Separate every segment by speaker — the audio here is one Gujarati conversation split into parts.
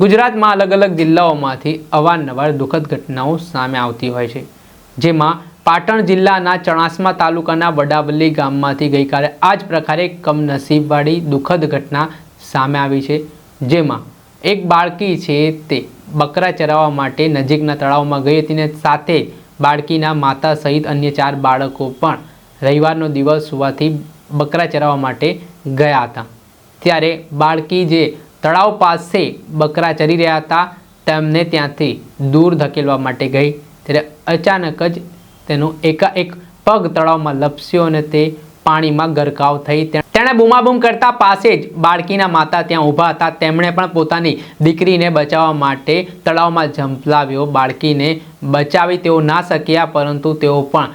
Speaker 1: ગુજરાતમાં અલગ અલગ જિલ્લાઓમાંથી અવારનવાર દુઃખદ ઘટનાઓ સામે આવતી હોય છે. જેમાં પાટણ જિલ્લાના ચણાસમા તાલુકાના વડાવલ્લી ગામમાંથી ગઈકાલે આ જ પ્રકારે કમનસીબવાળી દુઃખદ ઘટના સામે આવી છે. જેમાં એક બાળકી છે તે બકરા ચરાવવા માટે નજીકના તળાવમાં ગઈ હતી ને સાથે બાળકીના માતા સહિત અન્ય ચાર બાળકો પણ રવિવારનો દિવસ હોવાથી બકરા ચરાવવા માટે ગયા હતા. ત્યારે બાળકી જે તળાવ પાસે બકરા ચરી રહ્યા હતા. તેમને ત્યાંથી દૂર ધકેલવા માટે ગઈ. ત્યારે અચાનક જ તેનો એકાએક પગ તળાવમાં લપસ્યો અને તે પાણીમાં ગરકાવ થઈ. તેણે બૂમાબૂમ કરતા પાસે જ બાળકીના માતા ત્યાં ઊભા હતા. તેમણે પણ પોતાની દીકરીને બચાવવા માટે તળાવમાં ઝંપલાવ્યો. બાળકીને બચાવી તેઓ ના શક્યા, પરંતુ તેઓ પણ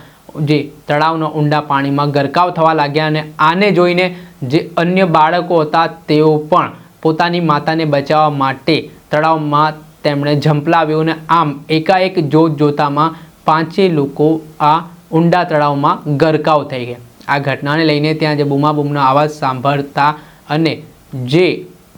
Speaker 1: જે તળાવનો ઊંડા પાણીમાં ગરકાવ થવા લાગ્યા અને આને જોઈને જે અન્ય બાળકો હતા, તેઓ પણ પોતાની માતાને બચાવવા માટે તળાવમાં તેમણે ઝંપલાવ્યું અને આમ એકાએક જોત જોતામાં પાંચેય લોકો આ ઊંડા તળાવમાં ગરકાવ થઈ ગયા. આ ઘટનાને લઈને ત્યાં જે બૂમાબૂમનો અવાજ સાંભળતા અને જે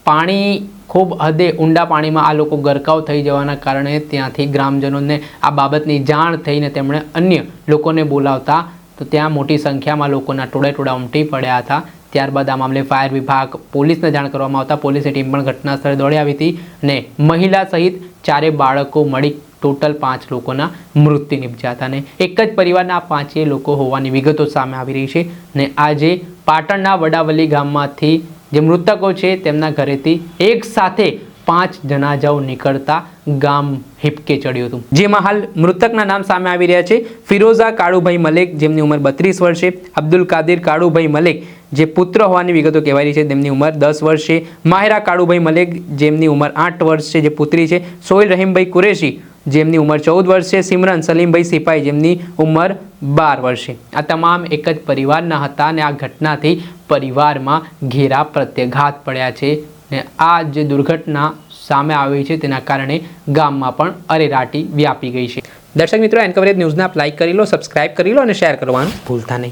Speaker 1: પાણી ખૂબ હદે ઊંડા પાણીમાં આ લોકો ગરકાવ થઈ જવાના કારણે ત્યાંથી ગ્રામજનોને આ બાબતની જાણ થઈને તેમણે અન્ય લોકોને બોલાવતા તો ત્યાં મોટી સંખ્યામાં લોકોના ટોળે ટોળા ઉમટી પડ્યા હતા. ત્યારબાદ આ મામલે ફાયર વિભાગ પોલીસને જાણ કરવામાં આવતા પોલીસની ટીમ પણ ઘટના સ્થળે દોડી આવી હતી અને મહિલા સહિત ચારે બાળકો મળી ટોટલ પાંચ લોકોના મૃત્યુ નિપજ્યા હતા અને એક જ પરિવારના પાંચેય લોકો હોવાની વિગતો સામે આવી રહી છે અને આજે પાટણના વડાવલી ગામમાંથી જે મૃતકો છે તેમના ઘરેથી એક સાથે પાંચ જનાજાઓ નીકળતા ગામ હિપકે ચડ્યું હતું. જેમાં હાલ મૃતકના નામ સામે આવી રહ્યા છે. ફિરોઝા કાળુભાઈ મલેક, જેમની ઉંમર બત્રીસ વર્ષ, અબ્દુલ કાદિર કાળુભાઈ મલેક, જે પુત્ર હોવાની વિગતો કહેવાય છે, તેમની ઉંમર દસ વર્ષ. છે માહિરા કાળુભાઈ મલેક, જેમની ઉંમર આઠ વર્ષ છે, જે પુત્રી છે. સોહિલ રહીમભાઈ કુરેશી, જેમની ઉંમર ચૌદ વર્ષ છે. સિમરન સલીમભાઈ સિપાઈ, જેમની ઉંમર બાર વર્ષે આ તમામ એક જ પરિવારના હતા અને આ ઘટનાથી પરિવારમાં ઘેરા પ્રત્યાઘાત પડ્યા છે. ને આ જે દુર્ઘટના સામે આવી છે તેના કારણે ગામમાં પણ અરેરાટી વ્યાપી ગઈ છે. દર્શક મિત્રો એન્કવરેજ ન્યૂઝને આપ લાઇક કરી લો સબસ્ક્રાઇબ કરી લો અને શેર કરવાનું ભૂલતા નહીં.